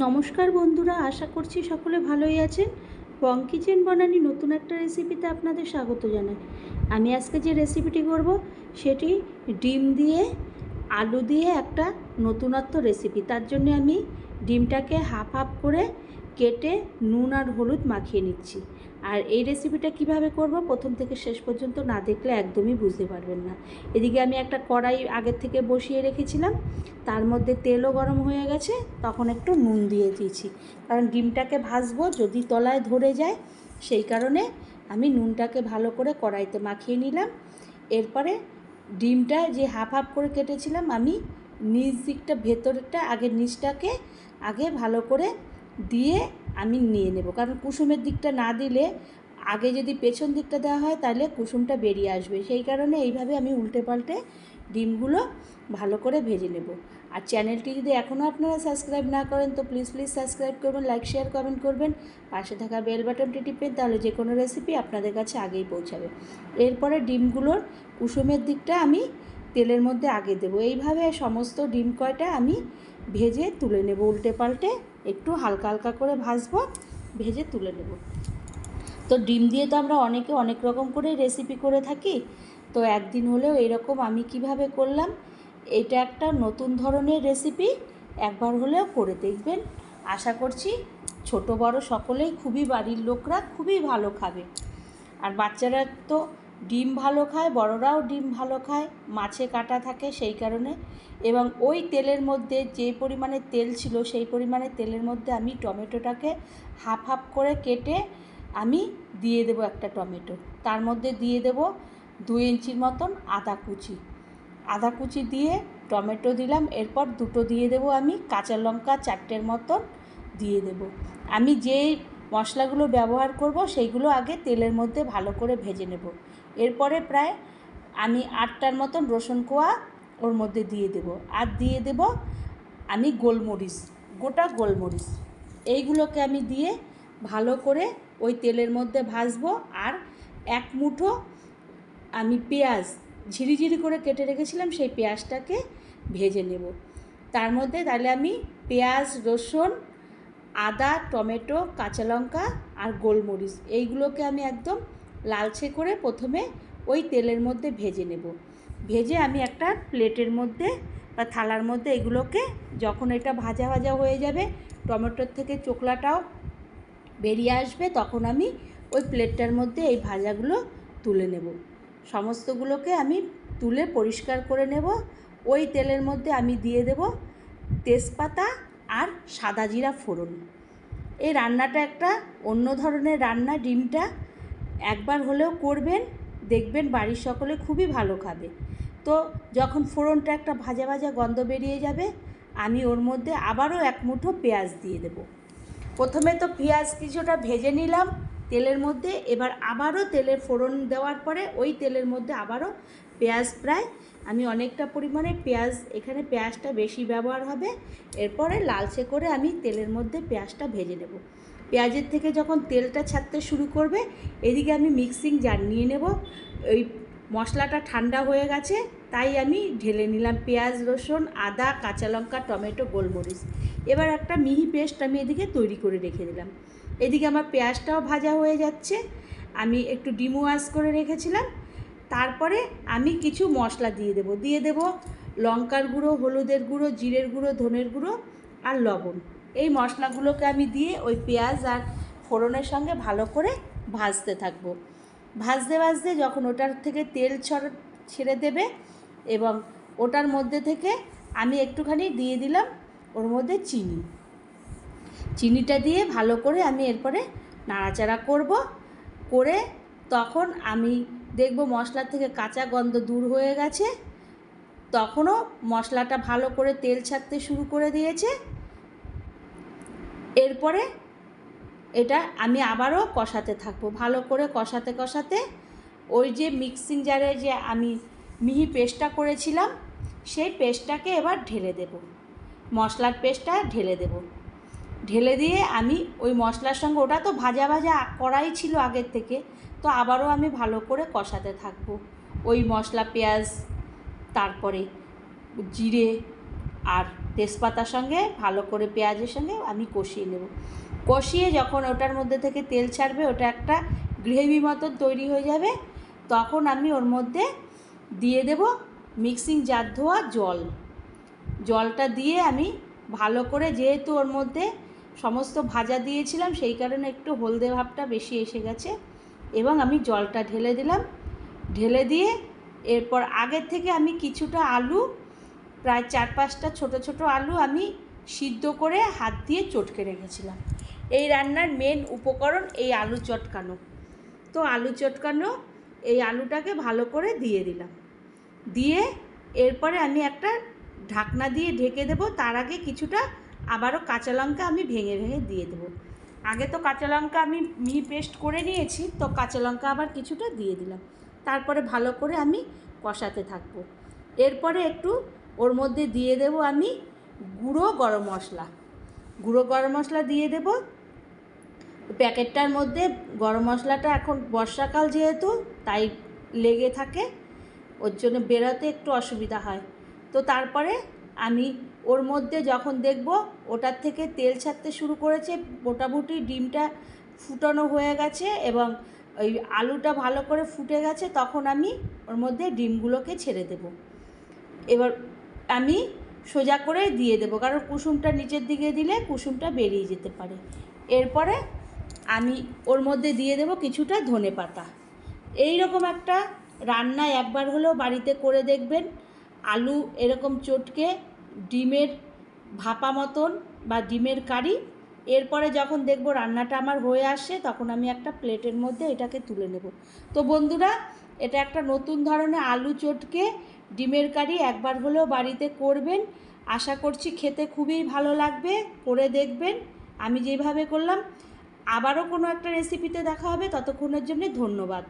নমস্কার বন্ধুরা, আশা করছি সকলে ভালোই আছেন। বং কিচেন বনানি নতুন একটা রেসিপিতে আপনাদের স্বাগত জানাই। আমি আজকে যে রেসিপিটি করব, সেটি ডিম দিয়ে, আলু দিয়ে একটা নতুনত্ব রেসিপি তার জন্য আমি ডিমটাকে হাফ হাফ করে কেটে নুন আর হলুদ মাখিয়ে নিচ্ছি। আর এই রেসিপিটা কীভাবে করব প্রথম থেকে শেষ পর্যন্ত না দেখলে একদমই বুঝতে পারবেন না। এদিকে আমি একটা কড়াই আগের থেকে বসিয়ে রেখেছিলাম। তার মধ্যে তেলও গরম হয়ে গেছে, তখন একটু নুন দিয়ে দিয়েছি। কারণ ডিমটাকে ভাজবো যদি তলায় ধরে যায়, সেই কারণে আমি নুনটাকে ভালো করে কড়াইতে মাখিয়ে নিলাম। এরপরে ডিমটা যে হাফ হাফ করে কেটেছিলাম, আমি নিচ দিকটা, ভেতরটা আগে নিচটাকে আগে ভালো করে দিয়ে আমি নিয়ে নেব। কারণ কুসুমের দিকটা না দিলে আগে যদি পেছন দিকটা দেওয়া হয় তাহলে কুসুমটা বেরিয়ে আসবে। সেই কারণে এইভাবে আমি উল্টে পাল্টে ডিমগুলো ভালো করে ভেজে নেব। আর চ্যানেলটি যদি এখনও আপনারা সাবস্ক্রাইব না করেন, তো প্লিজ প্লিজ সাবস্ক্রাইব করবেন, লাইক, শেয়ার, কমেন্ট করবেন। পাশে থাকা বেল বাটনটি টিপেন তাহলে যে কোনো রেসিপি আপনাদের কাছে আগেই পৌঁছাবে। এরপরে ডিমগুলোর কুসুমের দিকটা আমি তেলের মধ্যে আগে দেবো। এইভাবে সমস্ত ডিম কয়টা আমি ভেজে তুলে নেব উল্টে পাল্টে একটু হালকা হালকা করে ভাজবো, ভেজে তুলে নেব। তো ডিম দিয়ে তো আমরা অনেকে অনেক রকম করে রেসিপি করে থাকি। তো একদিন হলেও এরকম আমি কীভাবে করলাম, এটা একটা নতুন ধরনের রেসিপি একবার হলেও করে দেখবেন। আশা করছি ছোট বড় সকলেই খুবই বাড়ির লোকরা খুবই ভালো খাবে। আর বাচ্চারা তো ডিম ভালো খায়, বড়রাও ডিম ভালো খায়, মাছে কাটা থাকে সেই কারণে। এবং ওই তেলের মধ্যে যে পরিমাণে তেল ছিল সেই পরিমাণে তেলের মধ্যে আমি টমেটোটাকে হাফ হাফ করে কেটে আমি দিয়ে দেব একটা টমেটো। তার মধ্যে দিয়ে দেব দুই ইঞ্চির মতন আদা কুচি। আদা কুচি দিয়ে টমেটো দিলাম, এরপর দুটো দিয়ে দেব আমি কাঁচা লঙ্কা চারটের মতন দিয়ে দেব। আমি যেই মশলাগুলো ব্যবহার করব সেইগুলো আগে তেলের মধ্যে ভালো করে ভেজে নেব। এরপরে প্রায় আমি আটটার মতন রসুন কোয়া ওর মধ্যে দিয়ে দেব। আর দিয়ে দেব আমি গোলমরিচ, গোটা গোলমরিচ। এইগুলোকে আমি দিয়ে ভালো করে ওই তেলের মধ্যে ভাজবো আর এক মুঠো আমি পেঁয়াজ, ঝিরিঝিরি করে কেটে রেখেছিলাম সেই পেঁয়াজটাকে ভেজে নেব। তার মধ্যে তাহলে আমি পেঁয়াজ, রসুন, আদা, টমেটো, কাঁচা লঙ্কা আর গোলমরিচ, এইগুলোকে আমি একদম লালচে করে প্রথমে ওই তেলের মধ্যে ভেজে নেব। ভেজে আমি একটা প্লেটের মধ্যে বা থালার মধ্যে এগুলোকে যখন এটা ভাজা ভাজা হয়ে যাবে, টমেটোর থেকে চোকলাটাও বেরিয়ে আসবে, তখন আমি ওই প্লেটটার মধ্যে এই ভাজাগুলো তুলে নেব। সমস্তগুলোকে আমি তুলে পরিষ্কার করে নেব। ওই তেলের মধ্যে আমি দিয়ে দেব তেজপাতা আর সাদা জিরা ফোড়ন। এই রান্নাটা একটা অন্য ধরনের রান্না, ডিমটা একবার হলেও করবেন, দেখবেন বাড়ির সকলে খুবই ভালো খাবে। তো যখন ফোড়নটা একটা ভাজা ভাজা গন্ধ বেরিয়ে যাবে, আমি ওর মধ্যে আবারও এক মুঠো পেঁয়াজ দিয়ে দেব। প্রথমে তো পেঁয়াজ কিছুটা ভেজে নিলাম তেলের মধ্যে, এবার আবারও তেলের ফোড়ন দেওয়ার পরে ওই তেলের মধ্যে আবারও পেঁয়াজ প্রায় আমি অনেকটা পরিমাণে পেঁয়াজ, এখানে পেঁয়াজটা বেশি ব্যবহার হবে, এরপরে লালচে করে আমি তেলের মধ্যে পেঁয়াজটা ভেজে নেব। পেঁয়াজের থেকে যখন তেলটা ছাড়তে শুরু করবে, এদিকে আমি মিক্সিং জার নিয়ে নেব। ওই মশলাটা ঠান্ডা হয়ে গেছে, তাই আমি ঢেলে নিলাম পেঁয়াজ, রসুন, আদা, কাঁচা লঙ্কা, টমেটো, গোলমরিচ। এবার একটা মিহি পেস্ট আমি এদিকে তৈরি করে রেখে দিলাম। এদিকে আমার পেঁয়াজটাও ভাজা হয়ে যাচ্ছে, আমি একটু ডিমো ওয়াশ করে রেখেছিলাম। তারপরে আমি কিছু মশলা দিয়ে দেব। দিয়ে দেব লঙ্কার গুঁড়ো, হলুদের গুঁড়ো, জিরের গুঁড়ো, ধনের গুঁড়ো আর লবণ। এই মশলাগুলোকে আমি দিয়ে ওই পেঁয়াজ আর ফোড়নের সঙ্গে ভালো করে ভাজতে থাকব। ভাজতে ভাজতে যখন ওটার থেকে তেল ছড়, ছেড়ে দেবে এবং ওটার মধ্যে থেকে আমি একটুখানি দিয়ে দিলাম ওর মধ্যে চিনি। চিনিটা দিয়ে ভালো করে আমি এরপরে নাড়াচাড়া করব। করে তখন আমি দেখব মশলার থেকে কাঁচা গন্ধ দূর হয়ে গেছে। তখনও মশলাটা ভালো করে তেল ছাড়তে শুরু করে দিয়েছে। এরপরে এটা আমি আবারও কষাতে থাকব। ভালো করে কষাতে কষাতে ওই যে মিক্সিং জারে যে আমি মিহি পেস্টটা করেছিলাম, সেই পেস্টটাকে এবার ঢেলে দেব। মশলার পেস্টটা ঢেলে দেব। ঢেলে দিয়ে আমি ওই মশলার সঙ্গে, ওটা তো ভাজা ভাজা করাই ছিল আগের থেকে, তো আবারও আমি ভালো করে কষাতে থাকব। ওই মশলা, পেঁয়াজ, তারপরে জিরে আর তেজপাতার সঙ্গে, ভালো করে পেঁয়াজের সঙ্গে আমি কষিয়ে নেব। কষিয়ে যখন ওটার মধ্যে থেকে তেল ছাড়বে, ওটা একটা গ্রেভি মতন তৈরি হয়ে যাবে, তখন আমি ওর মধ্যে দিয়ে দেব মিক্সিং জার ধোয়া জল। জলটা দিয়ে আমি ভালো করে, যেহেতু ওর মধ্যে সমস্ত ভাজা দিয়েছিলাম, সেই কারণে একটু হলদে ভাবটা বেশি এসে গেছে, এবং আমি জলটা ঢেলে দিলাম। ঢেলে দিয়ে এরপর আগের থেকে আমি কিছুটা আলু প্রায় চার পাঁচটা ছোট ছোট আলু আমি সিদ্ধ করে হাত দিয়ে চটকে রেখেছিলাম। এই রান্নার মেন উপকরণ এই আলু চটকানো। তো আলু চটকানো, এই আলুটাকে ভালো করে দিয়ে দিলাম। দিয়ে এরপরে আমি একটা ঢাকনা দিয়ে ঢেকে দেবো, তার আগে কিছুটা আবারও কাঁচা লঙ্কা আমি ভেঙে ভেঙে দিয়ে দেবো। আগে তো কাঁচা লঙ্কা আমি মিহি পেস্ট করে নিয়েছি, তো কাঁচা লঙ্কা আবার কিছুটা দিয়ে দিলাম। তারপরে ভালো করে আমি কষাতে থাকব। এরপরে একটু ওর মধ্যে দিয়ে দেব আমি গুঁড়ো গরম মশলা। গুঁড়ো গরম মশলা দিয়ে দেব। প্যাকেটটার মধ্যে গরম মশলাটা এখন বর্ষাকাল যেহেতু, তাই লেগে থাকে। ওর জন্য বেরোতে একটু অসুবিধা হয়। তো তারপরে আমি ওর মধ্যে যখন দেখব ওটার থেকে তেল ছাড়তে শুরু করেছে, মোটামুটি ডিমটা ফুটানো হয়ে গেছে এবং ওই আলুটা ভালো করে ফুটে গেছে, তখন আমি ওর মধ্যে ডিমগুলোকে ছেড়ে দেব। এবার আমি সোজা করে দিয়ে দেবো, কারণ কুসুমটা নিচের দিকে দিলে কুসুমটা বেরিয়ে যেতে পারে। এরপরে আমি ওর মধ্যে দিয়ে দেবো কিছুটা ধনে পাতা। এই রকম একটা রান্না একবার হলেও বাড়িতে করে দেখবেন। আলু এরকম চটকে ডিমের ভাপা মতন বা ডিমের কারি, এরপরে যখন দেখব রান্নাটা আমার হয়ে আসে তখন আমি একটা প্লেটের মধ্যে এটাকে তুলে নেব। তো বন্ধুরা, এটা একটা নতুন ধরনের আলু চটকে ডিমের কারি একবার হলেও বাড়িতে করবেন। আশা করছি খেতে খুবই ভালো লাগবে, করে দেখবেন। আমি যেভাবে করলাম, আবারও কোনো একটা রেসিপিতে দেখা হবে, ততক্ষণের জন্য ধন্যবাদ।